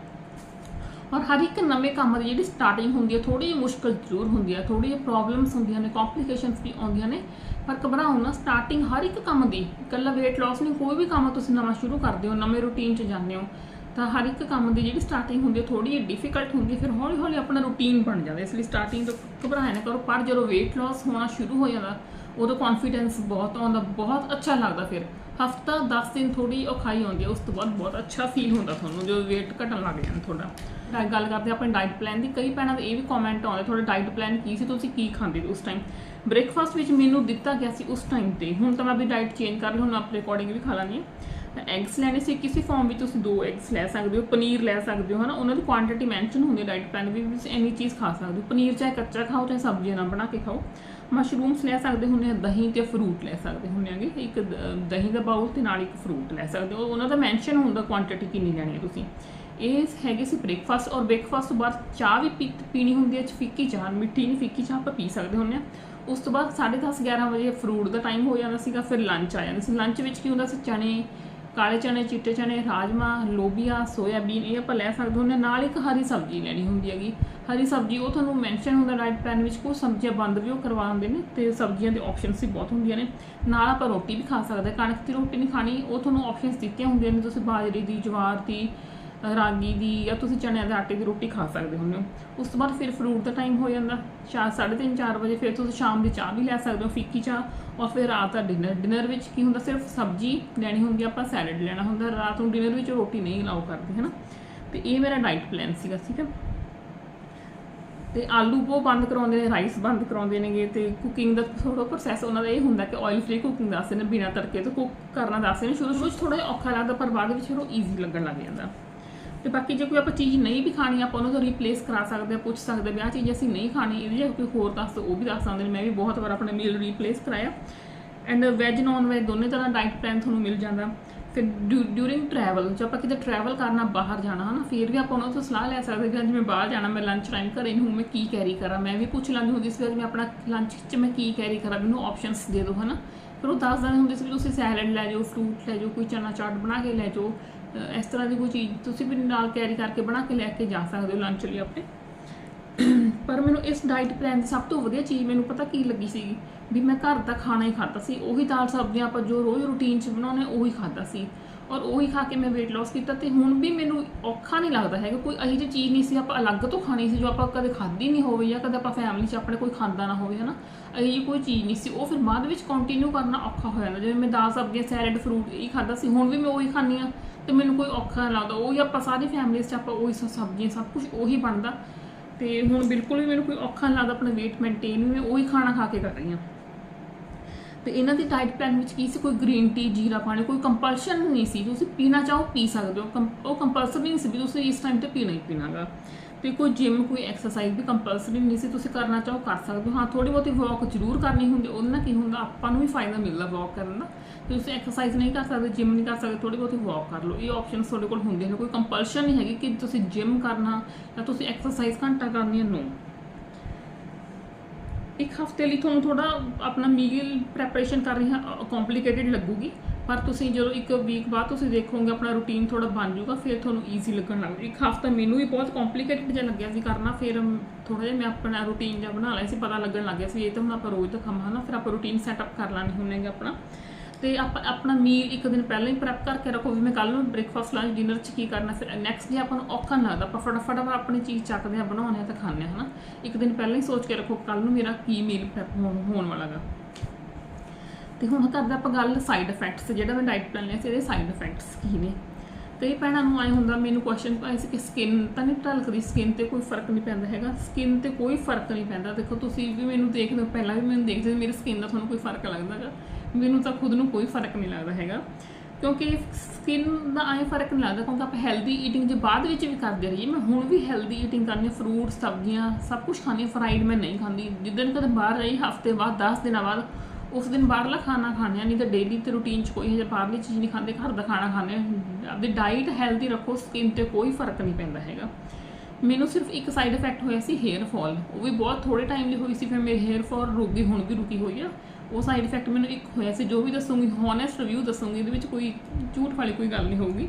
ਔਰ ਹਰ ਇੱਕ ਨਵੇਂ ਕੰਮ ਦੀ ਜਿਹੜੀ ਸਟਾਰਟਿੰਗ ਹੁੰਦੀ ਹੈ ਥੋੜੀ ਜਿਹੀ ਮੁਸ਼ਕਲ ਜ਼ਰੂਰ ਹੁੰਦੀ ਹੈ ਥੋੜੀ ਜਿਹੀ ਪ੍ਰੋਬਲਮਸ ਹੁੰਦੀਆਂ ਨੇ ਕੰਪਲਿਕੇਸ਼ਨਸ ਵੀ ਆਉਂਦੀਆਂ ਨੇ। ਪਰ ਘਬਰਾਓ ਨਾ ਸਟਾਰਟਿੰਗ ਹਰ ਇੱਕ ਕੰਮ ਦੀ ਇਕੱਲਾ weight loss ਨਹੀਂ ਕੋਈ ਵੀ ਕੰਮ ਤੁਸੀਂ ਨਵਾਂ ਸ਼ੁਰੂ ਕਰਦੇ ਹੋ ਨਵੇਂ ਰੂਟੀਨ 'ਚ ਜਾਂਦੇ ਹੋ। ਤਾਂ ਹਰ ਇੱਕ ਕੰਮ ਦੀ ਜਿਹੜੀ ਸਟਾਰਟਿੰਗ ਹੁੰਦੀ ਹੈ ਥੋੜੀ ਜਿਹੀ ਡਿਫਿਕਲਟ ਹੁੰਦੀ ਹੈ ਫਿਰ ਹੌਲੀ ਹੌਲੀ ਆਪਣਾ ਰੂਟੀਨ ਬਣ ਜਾਂਦਾ। ਇਸ ਲਈ ਸਟਾਰਟਿੰਗ ਤੋਂ ਘਬਰਾਇਆ ਨਾ ਕਰੋ, ਪਰ ਜਦੋਂ weight loss ਹੋਣਾ ਸ਼ੁਰੂ ਹੋ ਜਾਂਦਾ, ਉਦੋਂ ਕੌਨਫੀਡੈਂਸ ਬਹੁਤ ਆਉਂਦਾ, ਬਹੁਤ ਅੱਛਾ ਲੱਗਦਾ ਫਿਰ। ਹਫਤਾ 10 ਦਿਨ ਥੋੜੀ ਔਖਾਈ ਆਉਂਦੀ ਹੈ ਉਸ ਤੋਂ ਬਾਅਦ ਬਹੁਤ ਅੱਛਾ ਫੀਲ ਹੁੰਦਾ ਤੁਹਾਨੂੰ, ਜਦੋਂ weight ਘਟਣ ਲੱਗ ਜਾਂਦਾ ਤੁਹਾਡਾ। ਡਾਇਟ ਗੱਲ ਕਰਦੇ ਹਾਂ ਆਪਣੇ ਡਾਈਟ ਪਲਾਨ ਦੀ। ਕਈ ਭੈਣਾਂ ਦੇ ਇਹ ਵੀ ਕਮੈਂਟ ਆਉਂਦੇ, ਤੁਹਾਡਾ ਡਾਈਟ ਪਲਾਨ ਕੀ ਸੀ? ਤੁਸੀਂ ਕੀ ਖਾਂਦੇ ਉਸ ਟਾਈਮ ਬ੍ਰੇਕਫਾਸਟ ਵਿੱਚ ਮੈਨੂੰ ਦਿੱਤਾ ਗਿਆ ਸੀ ਉਸ ਟਾਈਮ ਤੇ। ਹੁਣ ਤਾਂ ਮੈਂ ਵੀ ਡਾਈਟ ਚੇਂਜ ਕਰ ਲਈ, ਹੁਣ ਆਪਣੇ ਅਕੋਰਡਿੰਗ ਵੀ ਖਾ ਲਾਂਗੀ ਐਗਸ ਲੈਣੇ ਸੀ ਕਿਸੇ ਫਾਰਮ ਵਿੱਚ ਤੁਸੀਂ ਦੋ ਐਗਸ ਲੈ ਸਕਦੇ ਹੋ, ਪਨੀਰ ਲੈ ਸਕਦੇ ਹੋ, ਹਨਾ? ਉਹਨਾਂ ਦੀ ਕੁਆਂਟੀਟੀ ਮੈਂਸ਼ਨ ਹੁੰਦੀ ਡਾਈਟ ਪਲਾਨ ਵੀ ਤੁਸੀਂ ਇੰਨੀ ਚੀਜ਼ ਖਾ ਸਕਦੇ ਹੋ। ਪਨੀਰ ਚਾਹੇ ਕੱਚਾ ਖਾਓ, ਚਾਹੇ ਸਬਜ਼ੀਆਂ ਨਾਲ ਬਣਾ ਕੇ ਖਾਓ ਮਸ਼ਰੂਮਸ ਲੈ ਸਕਦੇ ਹੁੰਦੇ ਆ, ਦਹੀਂ ਤੇ ਫਰੂਟ ਲੈ ਸਕਦੇ ਹੁੰਦੇ ਆਗੇ। ਇੱਕ ਦਹੀਂ ਦਾ ਬਾਉਲ ਤੇ ਨਾਲ ਇੱਕ ਫਰੂਟ ਲੈ ਸਕਦੇ ਹੋ। ਉਹਨਾਂ ਦਾ ਮੈਂਸ਼ਨ ਹੁੰਦਾ ਕੁਆਂਟੀਟੀ ਕਿੰਨੀ ਲੈਣੀ ਹੈ ਤੁਸੀਂ। ਇਹ ਹੈਗੇ ਸੀ ਬ੍ਰੇਕਫਾਸਟ ਔਰ ਬ੍ਰੇਕਫਾਸਟ ਤੋਂ ਬਾਅਦ ਚਾਹ ਵੀ ਪੀ- ਪੀਣੀ ਹੁੰਦੀ ਹੈ, ਫਿੱਕੀ ਚਾਹ, ਮਿੱਠੀ ਨਹੀਂ, ਫਿੱਕੀ ਚਾਹ ਆਪਾਂ ਪੀ ਸਕਦੇ ਹੁੰਦੇ ਆ ਉਸ ਤੋਂ ਬਾਅਦ 10:30 11 ਵਜੇ ਫਰੂਟ ਦਾ ਟਾਈਮ ਹੋ ਜਾਂਦਾ ਸੀਗਾ, ਫਿਰ ਲੰਚ ਆ ਜਾਂਦਾ ਸੀ। ਲੰਚ ਵਿੱਚ ਕੀ ਹੁੰਦਾ ਸੀ? ਚਣੇ ਕਾਲੇ ਚਨੇ, ਚਿੱਟੇ ਚਨੇ, ਰਾਜਮਾ, ਲੋਬੀਆ, ਸੋਇਆਬੀਨ ਇਹ ਆਪਾਂ ਲੈ ਸਕਦੇ ਹੁੰਦੇ ਹਾਂ। ਨਾਲ ਇੱਕ ਹਰੀ ਸਬਜ਼ੀ ਲੈਣੀ ਹੁੰਦੀ ਹੈਗੀ। ਹਰੀ ਸਬਜ਼ੀ ਉਹ ਤੁਹਾਨੂੰ ਮੈਂਸ਼ਨ ਹੁੰਦਾ ਡਾਈਟ ਪਲਾਨ ਵਿੱਚ ਕੁਝ ਸਬਜ਼ੀਆਂ ਬੰਦ ਵੀ ਉਹ ਕਰਵਾਉਂਦੇ ਨੇ ਤੇ ਸਬਜ਼ੀਆਂ ਦੇ ਆਪਸ਼ਨਸ ਵੀ ਬਹੁਤ ਹੁੰਦੀਆਂ ਨੇ। ਨਾਲ ਆਪਾਂ ਰੋਟੀ ਵੀ ਖਾ ਸਕਦੇ ਕਣਕ ਦੀ ਰੋਟੀ ਨਹੀਂ ਖਾਣੀ, ਉਹ ਤੁਹਾਨੂੰ ਆਪਸ਼ਨਸ ਦਿੱਤੀਆਂ ਹੁੰਦੀਆਂ ਨੇ। ਤੁਸੀਂ ਬਾਜਰੇ ਦੀ, ਜਵਾਰ ਦੀ, ਰਾਗੀ ਦੀ ਜਾਂ ਤੁਸੀਂ ਚਣਿਆਂ ਦੇ ਆਟੇ ਦੀ ਰੋਟੀ ਖਾ ਸਕਦੇ ਹੁੰਦੇ ਹੋ। ਉਸ ਤੋਂ ਬਾਅਦ ਫਿਰ ਫਰੂਟ ਦਾ ਟਾਈਮ ਹੋ ਜਾਂਦਾ। ਚਾਰ 3:30 4 ਵਜੇ ਫਿਰ ਤੁਸੀਂ ਸ਼ਾਮ ਦੀ ਚਾਹ ਵੀ ਲੈ ਸਕਦੇ ਹੋ, ਫਿੱਕੀ ਚਾਹ। ਔਰ ਫਿਰ ਰਾਤ ਦਾ ਡਿਨਰ ਡਿਨਰ ਵਿੱਚ ਕੀ ਹੁੰਦਾ, ਸਿਰਫ ਸਬਜ਼ੀ ਲੈਣੀ ਹੁੰਦੀ ਆਪਾਂ ਸੈਲਡ ਲੈਣਾ ਹੁੰਦਾ, ਰਾਤ ਨੂੰ ਡਿਨਰ ਵਿੱਚ ਰੋਟੀ ਨਹੀਂ ਅਲਾਉ ਕਰਦੇ ਹੈ ਨਾ ਤੇ ਇਹ ਮੇਰਾ ਡਾਈਟ ਪਲਾਨ ਸੀਗਾ, ਠੀਕ ਹੈ ਤੇ ਆਲੂ ਪੋ ਬੰਦ ਕਰਾਉਂਦੇ ਨੇ ਰਾਈਸ ਬੰਦ ਕਰਾਉਂਦੇ ਨੇਗੇ, ਤੇ ਕੁਕਿੰਗ ਦਾ ਥੋੜਾ ਪ੍ਰੋਸੈਸ ਉਹਨਾਂ ਦਾ ਇਹ ਹੁੰਦਾ ਕਿ ਆਇਲ ਫ੍ਰੀ ਕੁਕਿੰਗ ਦੱਸਦੇ ਨੇ, ਬਿਨਾਂ ਤੜਕੇ ਤੋਂ ਕੁੱਕ ਕਰਨਾ ਦੱਸਦੇ ਨੇ ਸ਼ੁਰੂ ਸ਼ੁਰੂ 'ਚ ਥੋੜਾ ਜਿਹਾ ਔਖਾ ਲੱਗਦਾ, ਪਰ ਬਾਅਦ ਵਿੱਚ ਫਿਰ ਉਹ ਈਜ਼ੀ ਲੱਗਣ ਲੱਗ ਜਾਂਦਾ। ਤੇ ਬਾਕੀ ਜੇ ਕੋਈ ਆਪਾਂ ਚੀਜ਼ ਨਹੀਂ ਵੀ ਖਾਣੀ, ਆਪਾਂ ਉਹਨੂੰ ਤੋਂ ਰਿਪਲੇਸ ਕਰਾ ਸਕਦੇ ਆ ਪੁੱਛ ਸਕਦੇ ਵੀ ਆਹ ਚੀਜ਼ ਅਸੀਂ ਨਹੀਂ ਖਾਣੀ ਇਹਦੀ ਜੇ ਕੋਈ ਹੋਰ ਦੱਸ ਦਿਓ ਉਹ ਵੀ ਦੱਸ ਸਕਦੇ ਨੇ, ਮੈਂ ਵੀ ਬਹੁਤ ਵਾਰ ਆਪਣੇ ਮੀਲ ਰਿਪਲੇਸ ਕਰਾਇਆ। ਐਂਡ ਵੈਜ ਨਾਨ ਵੈਜ ਦੋਨੇ ਤਰ੍ਹਾਂ ਡਾਈਟ ਪਲਾਨ ਤੁਹਾਨੂੰ ਮਿਲ ਜਾਂਦਾ। ਫਿਰ ਡਿਊਰਿੰਗ ਟਰੈਵਲ ਜੇ ਆਪਾਂ ਕਿਤੇ ਟਰੈਵਲ ਕਰਨਾ ਬਾਹਰ ਜਾਣਾ, ਹਨਾ, ਫਿਰ ਵੀ ਆਪਾਂ ਉਹਨਾਂ ਤੋਂ ਸਲਾਹ ਲੈ ਸਕਦੇ ਕਿ ਅੱਜ ਮੈਂ ਬਾਹਰ ਜਾਣਾ, ਮੈਂ ਲੰਚ ਟਾਈਮ ਘਰੇ ਨਹੀਂ ਹੂੰ ਮੈਂ ਕੀ ਕੈਰੀ ਕਰਾਂ? ਮੈਂ ਵੀ ਪੁੱਛ ਲੈਂਦੀ ਹੁੰਦੀ ਸੀ ਮੈਂ ਆਪਣਾ ਲੰਚ 'ਚ ਮੈਂ ਕੀ ਕੈਰੀ ਕਰਾਂ? ਮੈਨੂੰ ਆਪਸ਼ਨਸ ਦੇ ਦਿਓ, ਹਨਾ। ਫਿਰ ਉਹ ਦੱਸ ਦਿੰਦੇ ਹੁੰਦੇ ਸੀ ਵੀ ਤੁਸੀਂ ਸੈਲਡ ਲੈ ਜਾਓ ਫਰੂਟ ਲੈ ਜਾਓ, ਕੋਈ ਚਨਾ ਚਾਟ ਬਣਾ ਕੇ ਲੈ ਜਾਓ। ਇਸ ਤਰ੍ਹਾਂ ਦੀ ਕੋਈ ਚੀਜ਼ ਤੁਸੀਂ ਵੀ ਨਾਲ ਕੈਰੀ ਕਰਕੇ ਬਣਾ ਕੇ ਲੈ ਕੇ ਜਾ ਸਕਦੇ ਹੋ ਲੰਚ ਲਈ ਆਪਣੇ। ਪਰ ਮੈਨੂੰ ਇਸ ਡਾਈਟ ਪਲਾਨ ਦੀ ਸਭ ਤੋਂ ਵਧੀਆ ਚੀਜ਼ ਮੈਨੂੰ ਪਤਾ ਕੀ ਲੱਗੀ ਸੀਗੀ ਵੀ ਮੈਂ ਘਰ ਦਾ ਖਾਣਾ ਹੀ ਖਾਦਾ ਸੀ ਉਹੀ ਦਾਲ ਸਬਜ਼ੀਆਂ ਆਪਾਂ ਜੋ ਰੋਜ਼ ਰੂਟੀਨ 'ਚ ਬਣਾਉਂਦੇ ਹਾਂ, ਉਹੀ ਖਾਦਾ ਸੀ। ਔਰ ਉਹੀ ਖਾ ਕੇ ਮੈਂ weight loss ਕੀਤਾ ਤੇ ਹੁਣ ਵੀ ਮੈਨੂੰ ਔਖਾ ਨਹੀਂ ਲੱਗਦਾ ਹੈਗਾ ਕੋਈ ਅਹੀ ਜਿਹੀ ਚੀਜ਼ ਨਹੀਂ ਸੀ ਆਪਾਂ ਅਲੱਗ ਤੋਂ ਖਾਣੀ ਸੀ ਜੋ ਆਪਾਂ ਕਦੇ ਖਾਧੀ ਨਹੀਂ ਹੋਵੇ ਜਾਂ ਕਦੇ ਆਪਾਂ ਫੈਮਿਲੀ 'ਚ ਆਪਣੇ ਕੋਈ ਖਾਂਦਾ ਨਾ ਹੋਵੇ ਹਨਾ। ਅਹੀ ਜਿਹੀ ਕੋਈ ਚੀਜ਼ ਨਹੀਂ ਸੀ ਉਹ ਫਿਰ ਬਾਅਦ ਵਿੱਚ ਕੰਟੀਨਿਊ ਕਰਨਾ ਔਖਾ ਹੋ ਜਾਂਦਾ ਜਿਵੇਂ ਮੈਂ ਦਾਲ ਸਬਜ਼ੀਆਂ ਸੈਲਡ ਫਰੂਟ ਇਹ ਖਾਦਾ ਸੀ ਹੁਣ ਵੀ ਮੈਂ ਉਹੀ ਖਾਂਦੀ ਆ ਤੇ ਮੈਨੂੰ ਕੋਈ ਔਖਾ ਨਹੀਂ ਲੱਗਦਾ। ਉਹੀ ਆਪਾਂ ਸਾਰੀ ਫੈਮਿਲੀ 'ਚ ਆਪਾਂ ਉਹੀ ਸ- ਸਬਜ਼ੀਆਂ ਸਭ ਕੁਝ ਉਹੀ ਬਣਦਾ। ਤੇ ਹੁਣ ਬਿਲਕੁਲ ਵੀ ਮੈਨੂੰ ਕੋਈ ਔਖਾ ਨਹੀਂ ਲੱਗਦਾ, ਆਪਣਾ weight ਮੇਨਟੇਨ ਵੀ ਮੈਂ ਉਹੀ ਖਾਣਾ ਖਾ ਕੇ ਕਰ ਰਹੀ ਹਾਂ। ਤੇ ਇਹਨਾਂ ਦੀ ਡਾਈਟ ਪਲਾਨ ਵਿੱਚ ਕੀ ਸੀ? ਕੋਈ ਗ੍ਰੀਨ ਟੀ ਜੀਰਾ ਪਾਣੀ, ਕੋਈ ਕੰਪਲਸ਼ਨ ਨਹੀਂ ਸੀ। ਤੁਸੀਂ ਪੀਣਾ ਚਾਹੋ, ਪੀ ਸਕਦੇ ਹੋ। ਕੰਪ- ਉਹ ਕੰਪਲਸਰੀ ਨਹੀਂ ਸੀ ਵੀ ਤੁਸੀਂ ਇਸ ਟਾਈਮ ਤੇ ਪੀਣਾ ਹੀ ਪੀਣਾਗਾ। ਤੇ ਕੋਈ ਜਿਮ ਕੋਈ ਐਕਸਰਸਾਈਜ਼ ਵੀ ਕੰਪਲਸਰੀ ਨਹੀਂ ਸੀ। ਤੁਸੀਂ ਕਰਨਾ ਚਾਹੋ, ਕਰ ਸਕਦੇ ਹੋ। ਹਾਂ ਥੋੜੀ ਬਹੁਤੀ ਵਾਕ ਜ਼ਰੂਰ ਕਰਨੀ ਹੁੰਦੀ। ਉਹਦੇ ਨਾਲ ਕੀ ਹੁੰਦਾ? ਆਪਾਂ ਨੂੰ ਵੀ ਫਾਇਦਾ ਮਿਲਦਾ ਵਾਕ ਕਰਨ ਦਾ। ਤੁਸੀਂ ਐਕਸਰਸਾਈਜ਼ ਨਹੀਂ ਕਰ ਸਕਦੇ ਜਿਮ ਨਹੀਂ ਕਰ ਸਕਦੇ ਥੋੜੀ ਬਹੁਤੀ ਵਾਕ ਕਰ ਲਓ। ਇਹ ਆਪਸ਼ਨ ਤੁਹਾਡੇ ਕੋਲ ਹੁੰਦੇ ਨੇ। ਕੋਈ ਕੰਪਲਸ਼ਨ ਨਹੀਂ ਹੈਗੀ ਕਿ ਤੁਸੀਂ ਜਿਮ ਕਰਨਾ ਜਾਂ ਤੁਸੀਂ ਐਕਸਰਸਾਈਜ਼ ਘੰਟਾ ਕਰਨੀ ਹੈ ਨੋ ਇੱਕ ਹਫ਼ਤੇ ਲਈ ਤੁਹਾਨੂੰ ਥੋੜਾ ਆਪਣਾ ਮੀਲ ਪ੍ਰੈਪਰੇਸ਼ਨ ਕਰ ਰਹੀ ਹਾਂ ਕੰਪਲਿਕੇਟਿਡ ਲੱਗੂਗੀ। ਪਰ ਤੁਸੀਂ ਜਦੋਂ ਇੱਕ ਵੀਕ ਬਾਅਦ ਤੁਸੀਂ ਦੇਖੋਗੇ, ਆਪਣਾ ਰੂਟੀਨ ਥੋੜਾ ਬਣ ਜਾਊਗਾ, ਫਿਰ ਤੁਹਾਨੂੰ ਈਜ਼ੀ ਲੱਗਣ ਲੱਗ ਇੱਕ ਹਫਤਾ ਮੈਨੂੰ ਵੀ ਬਹੁਤ ਕੰਪਲਿਕੇਟਿਡ ਜਿਹਾ ਲੱਗਿਆ ਸੀ ਕਰਨਾ, ਫਿਰ ਥੋੜਾ ਜਿਹਾ ਮੈਂ ਆਪਣਾ ਰੂਟੀਨ ਜਿਹਾ ਬਣਾ ਲਿਆ ਸੀ, ਪਤਾ ਲੱਗਣ ਲੱਗ ਗਿਆ ਸੀ, ਇਹ ਤਾਂ ਹੁਣ ਆਪਾਂ ਰੋਜ਼ ਦਾ ਕੰਮ ਹੈ ਨਾ, ਫਿਰ ਆਪਾਂ ਰੂਟੀਨ ਸੈਟਅਪ ਕਰ ਲਾਂਗੇ ਹੁੰਨੇਗੇ ਆਪਣਾ। ਤੇ ਆਪਾਂ, ਆਪਣਾ ਮੀਲ ਇੱਕ ਦਿਨ ਪਹਿਲਾਂ ਹੀ ਪ੍ਰੈਪ ਕਰਕੇ ਰੱਖੋ, ਵੀ ਮੈਂ ਕੱਲ ਨੂੰ ਬ੍ਰੇਕਫਾਸਟ ਲੰਚ ਡਿਨਰ ਚ ਕੀ ਕਰਨਾ ਫਿਰ ਨੈਕਸਟ ਡੇ ਆਪਾਂ ਨੂੰ ਔਖਾ ਨਹੀਂ ਲੱਗਦਾ, ਆਪਾਂ ਫਟਾਫਟ ਆਪਾਂ ਆਪਣੀ ਚੀਜ਼ ਚੱਕਦੇ ਆ ਬਣਾਉਂਦੇ ਆ ਤੇ ਖਾਂਦੇ ਆ ਹਨਾ? ਇੱਕ ਦਿਨ ਪਹਿਲਾਂ ਹੀ ਸੋਚ ਕੇ ਰੱਖੋ ਕੱਲ ਨੂੰ ਮੇਰਾ ਕੀ ਮੀਲ ਪ੍ਰੈਪ ਹੋਣ ਵਾਲਾ ਗਾ। ਤੇ ਹੁਣ ਕਰਦੇ ਆਪਾਂ ਗੱਲ ਸਾਈਡ ਇਫੈਕਟਸ ਜਿਹੜਾ ਮੈਂ ਡਾਈਟ ਪਲਾਨ ਲਿਆ ਸੀ, ਇਹਦੇ ਸਾਈਡ ਇਫੈਕਟਸ ਕੀ ਨੇ? ਕਈ ਭੈਣਾਂ ਨੂੰ ਆਏ ਹੁੰਦਾ, ਮੈਨੂੰ ਕੁਐਸਚਨ ਆਏ ਸੀ ਕਿ ਸਕਿਨ ਤਾਂ ਨਹੀਂ ਢਲਕਦੀ ਸਕਿਨ ਤੇ ਕੋਈ ਫ਼ਰਕ ਨਹੀਂ ਪੈਂਦਾ ਹੈਗਾ ਸਕਿਨ ਤੇ ਕੋਈ ਫ਼ਰਕ ਨਹੀਂ ਪੈਂਦਾ। ਦੇਖੋ ਤੁਸੀਂ ਵੀ ਮੈਨੂੰ ਦੇਖਦੇ ਹੋ, ਪਹਿਲਾਂ ਵੀ ਮੈਨੂੰ ਦੇਖਦੇ ਹੋ ਮੇਰੀ ਸਕਿਨ ਦਾ ਤੁਹਾਨੂੰ ਕੋਈ ਫ਼ਰਕ ਲੱਗਦਾਗਾ ਮੈਨੂੰ ਤਾਂ ਖੁਦ ਨੂੰ ਕੋਈ ਫ਼ਰਕ ਨਹੀਂ ਲੱਗਦਾ ਹੈਗਾ। ਕਿਉਂਕਿ ਸਕਿਨ ਦਾ ਐ ਫ਼ਰਕ ਨਹੀਂ ਲੱਗਦਾ, ਕਿਉਂਕਿ ਆਪਾਂ ਹੈਲਦੀ ਈਟਿੰਗ ਜੇ ਬਾਅਦ ਵਿੱਚ ਵੀ ਕਰਦੇ ਰਹੀਏ, ਮੈਂ ਹੁਣ ਵੀ ਹੈਲਦੀ ਈਟਿੰਗ ਕਰਨੀ ਫਰੂਟ ਸਬਜ਼ੀਆਂ, ਸਭ ਕੁਝ ਖਾਣੀ ਫਰਾਈਡ ਮੈਂ ਨਹੀਂ ਖਾਂਦੀ। ਜਿੱਦਣ ਕਦੇ ਬਾਹਰ ਰਹੀ, ਹਫ਼ਤੇ ਬਾਅਦ 10 ਦਿਨਾਂ ਬਾਅਦ, ਉਸ ਦਿਨ ਬਾਹਰਲਾ ਖਾਣਾ ਖਾਣੇ ਆ ਨਹੀਂ ਤਾਂ ਡੇਲੀ ਤੇ ਰੂਟੀਨ 'ਚ ਕੋਈ ਹਜੇ ਬਾਹਰਲੀ ਚੀਜ਼ ਨਹੀਂ ਖਾਂਦੇ, ਘਰ ਦਾ ਖਾਣਾ ਖਾਂਦੇ ਆ ਆਪਦੀ ਡਾਈਟ ਹੈਲਦੀ ਰੱਖੋ ਸਕਿਨ ਤੇ ਕੋਈ ਫ਼ਰਕ ਨਹੀਂ ਪੈਂਦਾ ਹੈਗਾ। ਮੈਨੂੰ ਸਿਰਫ ਇੱਕ ਸਾਈਡ ਇਫੈਕਟ ਹੋਇਆ ਸੀ ਹੇਅਰ ਫਾਲ ਉਹ ਵੀ ਬਹੁਤ ਥੋੜੇ ਟਾਈਮ ਲਈ ਹੋਈ ਸੀ, ਫਿਰ ਮੇਰੇ ਹੇਅਰ ਫਾਲ ਰੁਕ ਗਈ, ਹੁਣ ਵੀ ਰੁਕੀ ਹੋਈ ਆ। ਉਹ ਸਾਈਡ ਇਫੈਕਟ ਮੈਨੂੰ ਇੱਕ ਹੋਇਆ ਸੀ, ਜੋ ਵੀ ਦੱਸੂਗੀ ਹੌਨੈਸਟ ਰਿਵਿਊ ਦੱਸੂਗੀ, ਇਹਦੇ ਵਿੱਚ ਕੋਈ ਝੂਠ ਵਾਲੀ ਕੋਈ ਗੱਲ ਨਹੀਂ ਹੋਊਗੀ।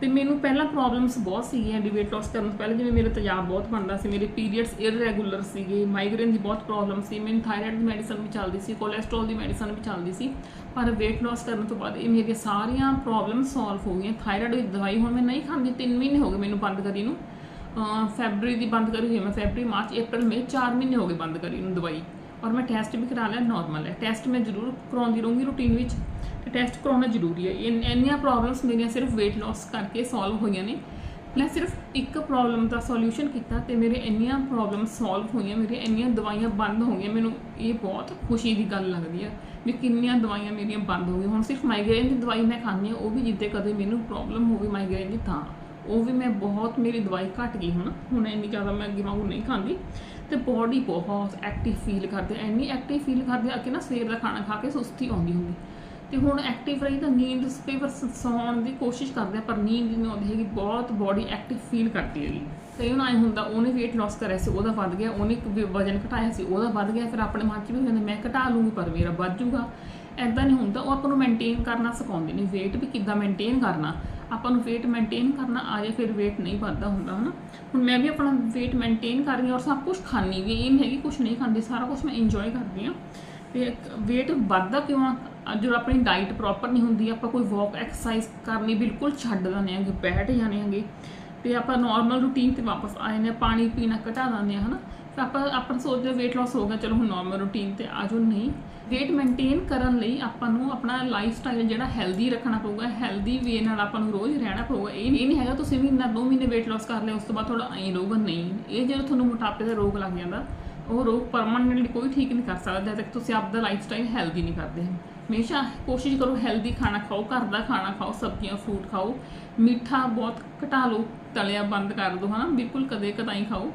ਤੇ ਮੈਨੂੰ ਪਹਿਲਾਂ ਪ੍ਰੋਬਲਮਸ ਬਹੁਤ ਸੀਗੀਆਂ weight loss ਕਰਨ ਤੋਂ ਪਹਿਲਾਂ, ਜਿਵੇਂ ਮੇਰਾ ਤੇਜ਼ਾਬ ਬਹੁਤ ਬਣਦਾ ਸੀ, ਮੇਰੇ ਪੀਰੀਅਡਸ ਇਰਰੈਗੂਲਰ ਸੀਗੇ ਮਾਈਗ੍ਰੇਨ ਦੀ ਬਹੁਤ ਪ੍ਰੋਬਲਮ ਸੀ, ਮੈਨੂੰ ਥਾਇਰਾਇਡ ਦੀ ਮੈਡੀਸਨ ਵੀ ਚੱਲਦੀ ਸੀ ਕੋਲੇਸਟ੍ਰੋਲ ਦੀ ਮੈਡੀਸਨ ਵੀ ਚੱਲਦੀ ਸੀ, ਪਰ weight loss ਕਰਨ ਤੋਂ ਬਾਅਦ ਇਹ ਮੇਰੀਆਂ ਸਾਰੀਆਂ ਪ੍ਰੋਬਲਮ ਸੋਲਵ ਹੋ ਗਈਆਂ। ਥਾਇਰਾਇਡ ਦੀ ਦਵਾਈ ਹੁਣ ਮੈਂ ਨਹੀਂ ਖਾਂਦੀ 3 ਮਹੀਨੇ ਹੋ ਗਏ ਮੈਨੂੰ ਬੰਦ ਕਰੀ ਨੂੰ। ਫੈਬਰੂਰੀ ਦੀ ਬੰਦ ਕਰੀ ਹੋਈ ਮੈਂ ਫੈਬਰੀ ਮਾਰਚ ਅਪ੍ਰੈਲ ਮਈ 4 ਮਹੀਨੇ ਹੋ ਗਏ ਬੰਦ ਕਰੀ ਨੂੰ ਦਵਾਈ। ਔਰ ਮੈਂ ਟੈਸਟ ਵੀ ਕਰਾ ਲਿਆ ਨਾਰਮਲ ਹੈ। ਟੈਸਟ ਮੈਂ ਜ਼ਰੂਰ ਕਰਾਉਂਦੀ ਰਹੂੰਗੀ ਰੂਟੀਨ ਵਿੱਚ। ਤੇ ਟੈਸਟ ਕਰਾਉਣਾ ਜ਼ਰੂਰੀ ਹੈ। ਇਹ ਇੰਨੀਆਂ ਪ੍ਰੋਬਲਮਸ ਮੇਰੀਆਂ ਸਿਰਫ weight loss ਕਰਕੇ ਸੋਲਵ ਹੋਈਆਂ ਨੇ। ਮੈਂ ਸਿਰਫ ਇੱਕ ਪ੍ਰੋਬਲਮ ਦਾ ਸੋਲੂਸ਼ਨ ਕੀਤਾ ਤੇ ਮੇਰੇ ਇੰਨੀਆਂ ਪ੍ਰੋਬਲਮਸ ਸੋਲਵ ਹੋਈਆਂ, ਮੇਰੀਆਂ ਇੰਨੀਆਂ ਦਵਾਈਆਂ ਬੰਦ ਹੋ ਗਈਆਂ। ਮੈਨੂੰ ਇਹ ਬਹੁਤ ਖੁਸ਼ੀ ਦੀ ਗੱਲ ਲੱਗਦੀ ਹੈ ਵੀ ਕਿੰਨੀਆਂ ਦਵਾਈਆਂ ਮੇਰੀਆਂ ਬੰਦ ਹੋ ਗਈਆਂ। ਹੁਣ ਸਿਰਫ ਮਾਈਗ੍ਰੇਨ ਦੀ ਦਵਾਈ ਮੈਂ ਖਾਂਦੀ ਹਾਂ, ਉਹ ਵੀ ਜਿੱਦੇ ਕਦੇ ਮੈਨੂੰ ਪ੍ਰੋਬਲਮ ਹੋਵੇ ਮਾਈਗ੍ਰੇਨ ਦੀ ਤਾਂ। ਉਹ ਵੀ ਮੈਂ ਬਹੁਤ, ਮੇਰੀ ਦਵਾਈ ਘਟ ਗਈ ਹੁਣ। ਹੁਣ ਇੰਨੀ ਜ਼ਿਆਦਾ ਮੈਂ ਅੱਗੇ ਵਾਂਗੂ ਨਹੀਂ ਖਾਂਦੀ। ਤੇ ਬੋਡੀ ਬਹੁਤ ਐਕਟਿਵ ਫੀਲ ਕਰਦੇ ਇੰਨੀ ਐਕਟਿਵ ਫੀਲ ਕਰਦੇ ਆ ਕਿ ਨਾ ਸਵੇਰ ਦਾ ਖਾਣਾ ਖਾ ਕੇ ਸੁਸਤੀ ਆਉਂਦੀ ਹੁੰਦੀ ਤੇ ਹੁਣ ਐਕਟਿਵ ਰਹੀ ਤਾਂ ਨੀਂਦ ਕਈ ਵਾਰ ਸੌਣ ਦੀ ਕੋਸ਼ਿਸ਼ ਕਰਦੇ ਆ, ਪਰ ਨੀਂਦ ਨਹੀਂ ਆਉਂਦੀ ਹੈਗੀ, ਬਹੁਤ ਬੋਡੀ ਐਕਟਿਵ ਫੀਲ ਕਰਦੀ ਹੈਗੀ। ਕਈ ਵਾਰ ਐ ਹੁੰਦਾ, ਉਹਨੇ weight loss ਕਰਿਆ ਸੀ, ਉਹਦਾ ਵੱਧ ਗਿਆ, ਉਹਨੇ ਇੱਕ ਵਜਨ ਘਟਾਇਆ ਸੀ, ਉਹਦਾ ਵੱਧ ਗਿਆ, ਫਿਰ ਆਪਣੇ ਮਨ 'ਚ ਵੀ ਹੁੰਦਾ ਮੈਂ ਘਟਾ ਲੂੰਗੀ, ਪਰ ਮੇਰਾ ਵੱਧ ਜੂਗਾ ਐਦਾਂ ਨਹੀਂ ਹੁੰਦਾ, ਉਹ ਆਪਾਂ ਨੂੰ ਮੇਨਟੇਨ ਕਰਨਾ ਸਿਖਾਉਂਦੇ ਨੇ। weight ਵੀ ਕਿੱਦਾਂ ਮੇਨਟੇਨ ਕਰਨਾ ਆਪਾਂ ਨੂੰ weight ਮੇਨਟੇਨ ਕਰਨਾ ਆ ਜਾਏ ਫਿਰ weight ਨਹੀਂ ਵੱਧਦਾ ਹੁੰਦਾ, ਹਨਾ? ਹੁਣ ਮੈਂ ਵੀ ਆਪਣਾ weight ਮੇਨਟੇਨ ਕਰ ਰਹੀ ਹਾਂ ਔਰ ਸਭ ਕੁਝ ਖਾਣੀ ਵੀ ਇਹ ਨਹੀਂ ਹੈਗੀ ਕੁਝ ਨਹੀਂ ਖਾਂਦੀ, ਸਾਰਾ ਕੁਝ ਮੈਂ ਇੰਜੋਏ ਕਰਦੀ ਹਾਂ। ਤੇ weight ਵੱਧਦਾ ਕਿਉਂ ਆ? ਜਦੋਂ ਆਪਣੀ ਡਾਈਟ ਪ੍ਰੋਪਰ ਨਹੀਂ ਹੁੰਦੀ, ਆਪਾਂ ਕੋਈ ਵਾਕ ਐਕਸਰਸਾਈਜ਼ ਕਰਨੀ ਬਿਲਕੁਲ ਛੱਡ ਦਿੰਦੇ ਆਂਗੇ ਬੈਠ ਜਾਂਦੇ ਆਂਗੇ ਤੇ ਆਪਾਂ ਨਾਰਮਲ ਰੂਟੀਨ ਤੇ ਵਾਪਸ ਆ ਜਾਂਦੇ ਹਾਂ, ਪਾਣੀ ਪੀਣਾ ਘਟਾ ਦਿੰਦੇ ਆ ਹਨਾ? ਫਿਰ ਆਪਾਂ ਆਪਾਂ ਸੋਚਦੇ weight loss ਹੋ ਗਿਆ, ਚਲੋ ਹੁਣ ਨਾਰਮਲ ਰੂਟੀਨ ਤੇ ਆਜੋ ਨਹੀਂ, weight ਮੇਨਟੇਨ ਕਰਨ ਲਈ ਆਪਾਂ ਨੂੰ ਆਪਣਾ ਲਾਈਫ ਸਟਾਈਲ ਜਿਹੜਾ ਹੈਲਦੀ ਰੱਖਣਾ ਪਊਗਾ ਹੈਲਦੀ ਵੇ ਨਾਲ ਆਪਾਂ ਨੂੰ ਰੋਜ਼ ਰਹਿਣਾ ਪਊਗਾ। ਇਹ ਨਹੀਂ ਹੈਗਾ ਤੁਸੀਂ ਮਹੀਨਾ ਦੋ ਮਹੀਨੇ weight loss ਕਰ ਲਿਆ, ਉਸ ਤੋਂ ਬਾਅਦ ਥੋੜਾ ਐਂ ਰਹੂਗਾ, ਨਹੀਂ। ਇਹ ਜਦੋਂ ਤੁਹਾਨੂੰ ਮੋਟਾਪੇ ਦਾ ਰੋਗ ਲੱਗ ਜਾਂਦਾ, ਉਹ ਰੋਗ ਪਰਮਾਨੈਂਟਲੀ ਕੋਈ ਠੀਕ ਨਹੀਂ ਕਰ ਸਕਦਾ, ਜਦ ਤੱਕ ਤੁਸੀਂ ਆਪਦਾ ਲਾਈਫ ਸਟਾਈਲ ਹੈਲਦੀ ਨਹੀਂ ਕਰਦੇ। ਹਮੇਸ਼ਾ ਕੋਸ਼ਿਸ਼ ਕਰੋ ਹੈਲਦੀ ਖਾਣਾ ਖਾਓ, ਘਰ ਦਾ ਖਾਣਾ ਖਾਓ, ਸਬਜ਼ੀਆਂ ਫਰੂਟ ਖਾਓ। ਮਿੱਠਾ ਬਹੁਤ ਘਟਾ ਲਓ, ਤਲਿਆ ਬੰਦ ਕਰ ਦਿਓ, ਹਨਾ? ਬਿਲਕੁਲ ਕਦੇ ਕਦਾਈ ਖਾਓ।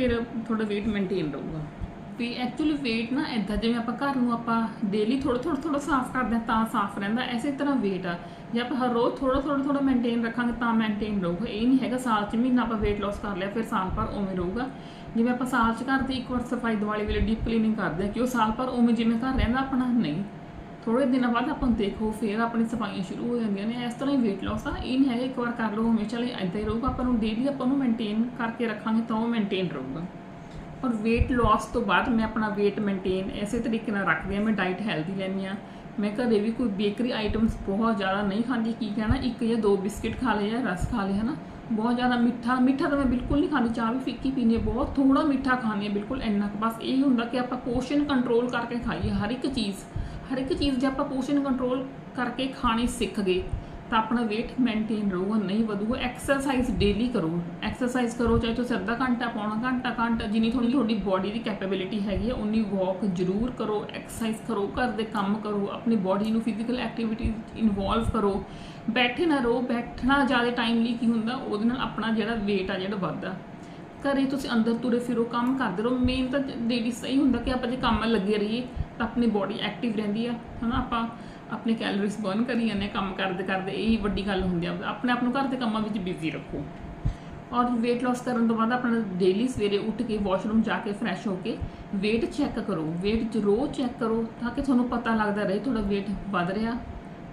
ਫਿਰ ਤੁਹਾਡਾ weight ਮੇਨਟੇਨ ਰਹੂਗਾ। ਵੀ ਐਕਚੁਅਲੀ weight ਨਾ ਇਦਾਂ ਜਿਵੇਂ ਆਪਾਂ ਘਰ ਨੂੰ ਆਪਾਂ ਡੇਲੀ ਥੋੜਾ ਥੋੜਾ ਥੋੜਾ ਸਾਫ਼ ਕਰਦੇ ਹਾਂ, ਤਾਂ ਸਾਫ਼ ਰਹਿੰਦਾ, ਐਸੇ ਤਰ੍ਹਾਂ weight ਆ। ਜੇ ਆਪਾਂ ਹਰ ਰੋਜ਼ ਥੋੜਾ ਥੋੜਾ ਥੋੜਾ ਮੇਨਟੇਨ ਰੱਖਾਂਗੇ, ਤਾਂ ਮੇਨਟੇਨ ਰਹੂਗਾ। ਇਹ ਨਹੀਂ ਹੈਗਾ ਸਾਲ ਚ ਮਹੀਨਾ ਆਪਾਂ weight loss ਕਰ ਲਿਆ, ਫਿਰ ਸਾਲ ਭਰ ਉਵੇਂ ਰਹੂਗਾ। ਜਿਵੇਂ ਆਪਾਂ ਸਾਲ ਚ ਘਰ ਦੀ ਇੱਕ ਵਾਰ ਸਫ਼ਾਈ ਦਿਵਾਲੀ ਵੇਲੇ ਡੀਪ ਕਲੀਨਿੰਗ ਕਰਦੇ ਹਾਂ, ਕਿ ਉਹ ਸਾਲ ਭਰ ਉਵੇਂ ਜਿਵੇਂ ਘਰ ਰਹਿੰਦਾ ਆਪਣਾ, ਨਹੀਂ। ਥੋੜੇ ਦਿਨਾਂ ਬਾਅਦ ਆਪਾਂ ਨੂੰ ਦੇਖੋ, ਫਿਰ ਆਪਣੀ ਸਫਾਈਆਂ ਸ਼ੁਰੂ ਹੋ ਜਾਂਦੀਆਂ ਨੇ। ਇਸ ਤਰ੍ਹਾਂ ਹੀ weight loss ਆ। ਇਹ ਨਹੀਂ ਹੈਗਾ, ਇੱਕ ਵਾਰ ਕਰ ਲਓ, ਹਮੇਸ਼ਾ ਲਈ ਇਦਾਂ ਹੀ ਰਹੂਗਾ। ਆਪਾਂ ਨੂੰ ਡੇਲੀ ਆਪਾਂ ਨੂੰ ਮੇਨਟੇਨ ਕਰਕੇ ਰੱਖਾਂਗੇ ਤਾਂ ਉਹ ਮੇਨਟੇਨ ਰਹੂਗਾ। ਔਰ weight loss ਤੋਂ ਬਾਅਦ ਮੈਂ ਆਪਣਾ weight ਮੇਨਟੇਨ ਐਸੇ ਤਰੀਕੇ ਨਾਲ ਰੱਖਦੀ ਹਾਂ। ਮੈਂ ਡਾਈਟ ਹੈਲਦੀ ਲੈਂਦੀ ਹਾਂ। ਮੈਂ ਘਰੇ ਵੀ ਕੋਈ ਬੇਕਰੀ ਆਈਟਮਸ ਬਹੁਤ ਜ਼ਿਆਦਾ ਨਹੀਂ ਖਾਂਦੀ। ਕੀ ਕਹਿਣਾ, ਇੱਕ ਜਾਂ ਦੋ ਬਿਸਕਿਟ ਖਾ ਲਏ ਜਾਂ ਰਸ ਖਾ ਲਏ ਹਨਾ? ਬਹੁਤ ਜ਼ਿਆਦਾ ਮਿੱਠਾ ਮਿੱਠਾ ਤਾਂ ਮੈਂ ਬਿਲਕੁਲ ਨਹੀਂ ਖਾਂਦੀ। ਚਾਹ ਵੀ ਫਿੱਕੀ ਪੀਣੀ ਹੈ, ਬਹੁਤ ਥੋੜਾ ਮਿੱਠਾ ਖਾਂਦੀ ਹਾਂ, ਬਿਲਕੁਲ ਇੰਨਾ ਕੁ। ਬਸ ਇਹ ਹੁੰਦਾ ਕਿ ਆਪਾਂ ਪੋਸ਼ਨ ਕੰਟਰੋਲ ਕਰਕੇ ਖਾਈਏ, ਹਰ ਇੱਕ ਚੀਜ਼। ਹਰ ਇੱਕ ਚੀਜ਼ ਜੇ ਆਪਾਂ ਪੋਸ਼ਨ ਕੰਟਰੋਲ ਕਰਕੇ ਖਾਣੀ ਸਿੱਖ ਗਏ ਤਾਂ ਆਪਣਾ weight ਮੇਨਟੇਨ ਰਹੂਗਾ ਨਹੀਂ ਵਧੂਗਾ ਐਕਸਰਸਾਈਜ਼ ਡੇਲੀ ਕਰੋ। ਐਕਸਰਸਾਈਜ਼ ਕਰੋ ਚਾਹੇ ਤੁਸੀਂ ਅੱਧਾ ਘੰਟਾ ਪੌਣਾ ਘੰਟਾ ਘੰਟਾ ਜਿੰਨੀ ਥੋੜੀ ਤੁਹਾਡੀ ਬਾਡੀ ਦੀ ਕੈਪੇਬਿਲਿਟੀ ਹੈਗੀ ਹੈ ਉਨੀ ਵਾਕ ਜ਼ਰੂਰ ਕਰੋ ਐਕਸਰਸਾਈਜ਼ ਕਰੋ ਘਰ ਦੇ ਕੰਮ ਕਰੋ ਆਪਣੀ ਬਾਡੀ ਨੂੰ ਫਿਜ਼ੀਕਲ ਐਕਟੀਵਿਟੀ ਇਨਵੋਲਵ ਕਰੋ। ਬੈਠੇ ਨਾ ਰਹੋ ਬੈਠਣਾ ਜ਼ਿਆਦਾ ਟਾਈਮ ਲਈ ਕੀ ਹੁੰਦਾ ਉਹਦੇ ਨਾਲ ਆਪਣਾ ਜਿਹੜਾ weight ਆ ਜਿਹੜਾ ਵੱਧਦਾ। ਘਰੇ ਤੁਸੀਂ ਅੰਦਰ ਤੁਰੇ ਫਿਰੋ ਕੰਮ ਕਰਦੇ ਰਹੋ ਮੇਨ ਤਾਂ ਲੇਡੀ ਸਹੀ ਹੁੰਦਾ ਕਿ ਆਪਾਂ ਜੇ ਕੰਮ ਲੱਗੇ ਰਹੀਏ ਤਾਂ ਆਪਣੀ ਬੋਡੀ ਐਕਟਿਵ ਰਹਿੰਦੀ ਆ, ਹਨਾ? ਆਪਾਂ ਆਪਣੇ ਕੈਲੋਰੀਜ਼ ਬਰਨ ਕਰੀ ਜਾਂਦੇ ਹਾਂ ਕੰਮ ਕਰਦੇ ਕਰਦੇ, ਇਹੀ ਵੱਡੀ ਗੱਲ ਹੁੰਦੀ ਆ। ਆਪਣੇ ਆਪ ਨੂੰ ਘਰ ਦੇ ਕੰਮਾਂ ਵਿੱਚ ਬਿਜ਼ੀ ਰੱਖੋ। ਔਰ weight loss ਕਰਨ ਤੋਂ ਬਾਅਦ ਆਪਣਾ ਡੇਲੀ ਸਵੇਰੇ ਉੱਠ ਕੇ ਵਾਸ਼ਰੂਮ ਜਾ ਕੇ ਫਰੈਸ਼ ਹੋ ਕੇ weight ਚੈੱਕ ਕਰੋ। weight ਜ਼ਰੂਰ ਚੈੱਕ ਕਰੋ, ਤਾਂ ਕਿ ਤੁਹਾਨੂੰ ਪਤਾ ਲੱਗਦਾ ਰਹੇ ਤੁਹਾਡਾ weight ਵੱਧ ਰਿਹਾ।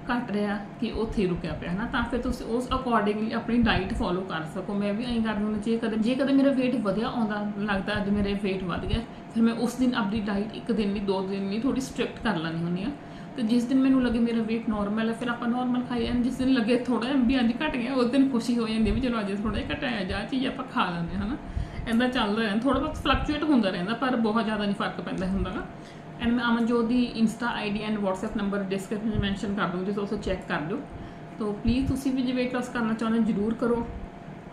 ਘਟ ਰਿਹਾ ਕਿ ਉੱਥੇ ਹੀ ਰੁਕਿਆ ਪਿਆ ਹੈ ਨਾ ਤਾਂ ਫਿਰ ਤੁਸੀਂ ਉਸ ਅਕੋਰਡਿੰਗਲੀ ਆਪਣੀ ਡਾਈਟ ਫੋਲੋ ਕਰ ਸਕੋ। ਮੈਂ ਵੀ ਐਂ ਕਰਦੀ ਹੁੰਦੀ ਜੇ ਕਦੇ ਜੇ ਕਦੇ ਮੇਰਾ weight ਵਧਿਆ ਆਉਂਦਾ, ਲੱਗਦਾ ਅੱਜ ਮੇਰੇ weight ਵੱਧ ਗਿਆ, ਫਿਰ ਮੈਂ ਉਸ ਦਿਨ ਆਪਣੀ ਡਾਈਟ ਇੱਕ ਦਿਨ ਲਈ ਦੋ ਦਿਨ ਲਈ ਥੋੜੀ ਸਟ੍ਰਿਕਟ ਕਰ ਲੈਣੀ ਹੁੰਦੀ ਆ ਤੇ ਜਿਸ ਦਿਨ ਮੈਨੂੰ ਲੱਗੇ ਮੇਰਾ weight ਨਾਰਮਲ ਹੈ, ਫਿਰ ਆਪਾਂ ਨਾਰਮਲ ਖਾਈ ਜਾਂਦੇ ਜਿਸ ਦਿਨ ਲੱਗੇ ਥੋੜਾ ਵੀ ਅੱਜ ਘਟ ਗਿਆ, ਉਸ ਦਿਨ ਖੁਸ਼ੀ ਹੋ ਜਾਂਦੀ ਹੈ ਵੀ ਚਲੋ ਅੱਜ ਥੋੜਾ ਜਿਹਾ ਘਟਾਇਆ ਜਾ ਚੀਜ਼ ਆਪਾਂ ਖਾ ਲੈਂਦੇ ਹਾਂ, ਹਨਾ? ਇੰਦਾ ਚੱਲਦਾ ਰਹਿੰਦਾ ਥੋੜਾ ਬਹੁਤ ਫਲਕਚੁਏਟ ਹੁੰਦਾ ਰਹਿੰਦਾ, ਪਰ ਬਹੁਤ ਜ਼ਿਆਦਾ ਨਹੀਂ ਫ਼ਰਕ ਪੈਂਦਾ ਹੁੰਦਾਗਾ ਐਂਡ ਮੈਂ ਅਮਨਜੋਤ ਦੀ insta ID and WhatsApp number description ਵਿੱਚ ਮੈਂਸ਼ਨ ਕਰ ਦੂੰਗੀ, ਤੁਸੀਂ ਉਸੇ ਚੈੱਕ ਕਰ ਲਿਓ ਤੋ ਪਲੀਜ਼ ਤੁਸੀਂ ਵੀ ਜੇ weight loss ਕਰਨਾ ਚਾਹੁੰਦੇ ਹੋ, ਜਰੂਰ ਕਰੋ।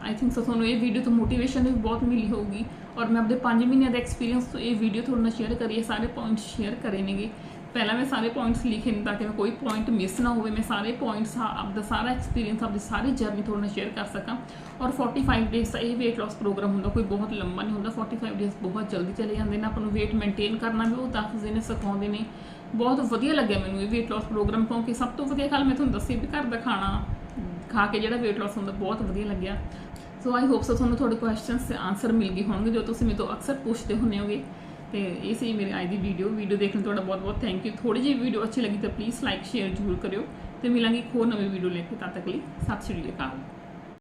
ਆਈ ਥਿੰਕ ਸੋ ਤੁਹਾਨੂੰ ਇਹ ਵੀਡੀਓ ਤੋਂ ਮੋਟੀਵੇਸ਼ਨ ਵੀ ਬਹੁਤ ਮਿਲੀ ਹੋਊਗੀ। ਔਰ ਮੈਂ ਆਪਣੇ 5 ਮਹੀਨਿਆਂ ਦਾ ਐਕਸਪੀਰੀਅੰਸ ਤੋਂ ਇਹ ਵੀਡੀਓ ਤੁਹਾਡੇ ਨਾਲ ਸ਼ੇਅਰ ਕਰੀ ਸਾਰੇ ਪੁਆਇੰਟਸ ਸ਼ੇਅਰ ਕਰੇ ਨੇਗੇ। ਪਹਿਲਾਂ ਮੈਂ ਸਾਰੇ ਪੁਆਇੰਟਸ ਲਿਖੇ ਨੇ ਤਾਂ ਕਿ ਮੈਂ ਕੋਈ ਪੁਆਇੰਟ ਮਿਸ ਨਾ ਹੋਵੇ, ਮੈਂ ਸਾਰੇ ਪੁਆਇੰਟਸ ਆਪਦਾ ਸਾਰਾ ਐਕਸਪੀਰੀਅੰਸ ਆਪਦੀ ਸਾਰੀ ਜਰਨੀ ਤੁਹਾਡੇ ਨਾਲ ਸ਼ੇਅਰ ਕਰ ਸਕਾਂ। ਔਰ 45 ਡੇਜ਼ ਦਾ ਇਹ weight loss ਪ੍ਰੋਗਰਾਮ ਹੁੰਦਾ, ਕੋਈ ਬਹੁਤ ਲੰਬਾ ਨਹੀਂ ਹੁੰਦਾ 45 ਡੇਜ਼ ਬਹੁਤ ਜਲਦੀ ਚਲੇ ਜਾਂਦੇ ਨੇ, ਆਪਾਂ ਨੂੰ weight ਮੇਨਟੇਨ ਕਰਨਾ ਵੀ ਉਹ ਦੱਸਦੇ ਨੇ, ਸਿਖਾਉਂਦੇ ਨੇ। ਬਹੁਤ ਵਧੀਆ ਲੱਗਿਆ ਮੈਨੂੰ ਇਹ weight loss ਪ੍ਰੋਗਰਾਮ ਕਿਉਂਕਿ ਸਭ ਤੋਂ ਵਧੀਆ ਗੱਲ ਮੈਂ ਤੁਹਾਨੂੰ ਦੱਸੀ ਵੀ ਘਰ ਦਾ ਖਾਣਾ ਖਾ ਕੇ ਜਿਹੜਾ weight loss ਹੁੰਦਾ, ਬਹੁਤ ਵਧੀਆ ਲੱਗਿਆ। ਸੋ ਆਈ ਹੋਪ ਸੋ ਤੁਹਾਨੂੰ ਤੁਹਾਡੇ ਕੁਐਸਚਨਸ ਦੇ ਆਨਸਰ ਮਿਲ ਗਏ ਹੋਣਗੇ, ਜੋ ਤੁਸੀਂ ਮੇਰੇ ਤੋਂ ਅਕਸਰ ਪੁੱਛਦੇ ਹੁੰਦੇ ਹੋਗੇ। ਤੇ ਇਹ ਸੀ ਮੇਰੇ ਅੱਜ ਦੀ ਵੀਡੀਓ ਵੀਡੀਓ ਦੇਖਣ ਤੁਹਾਡਾ ਬਹੁਤ ਬਹੁਤ ਥੈਂਕ ਯੂ ਥੋੜੀ ਜਿਹੀ ਵੀਡੀਓ ਅੱਛੀ ਲੱਗੀ ਤਾਂ ਪਲੀਜ਼ ਲਾਈਕ ਸ਼ੇਅਰ ਜ਼ਰੂਰ ਕਰਿਓ ਤੇ ਮਿਲਾਂਗੇ ਇੱਕ ਹੋਰ ਨਵੀਂ ਵੀਡੀਓ ਲੈ ਕੇ। ਤਦ ਤੱਕ ਲਈ ਸਤਿ ਸ਼੍ਰੀ ਅਕਾਲ।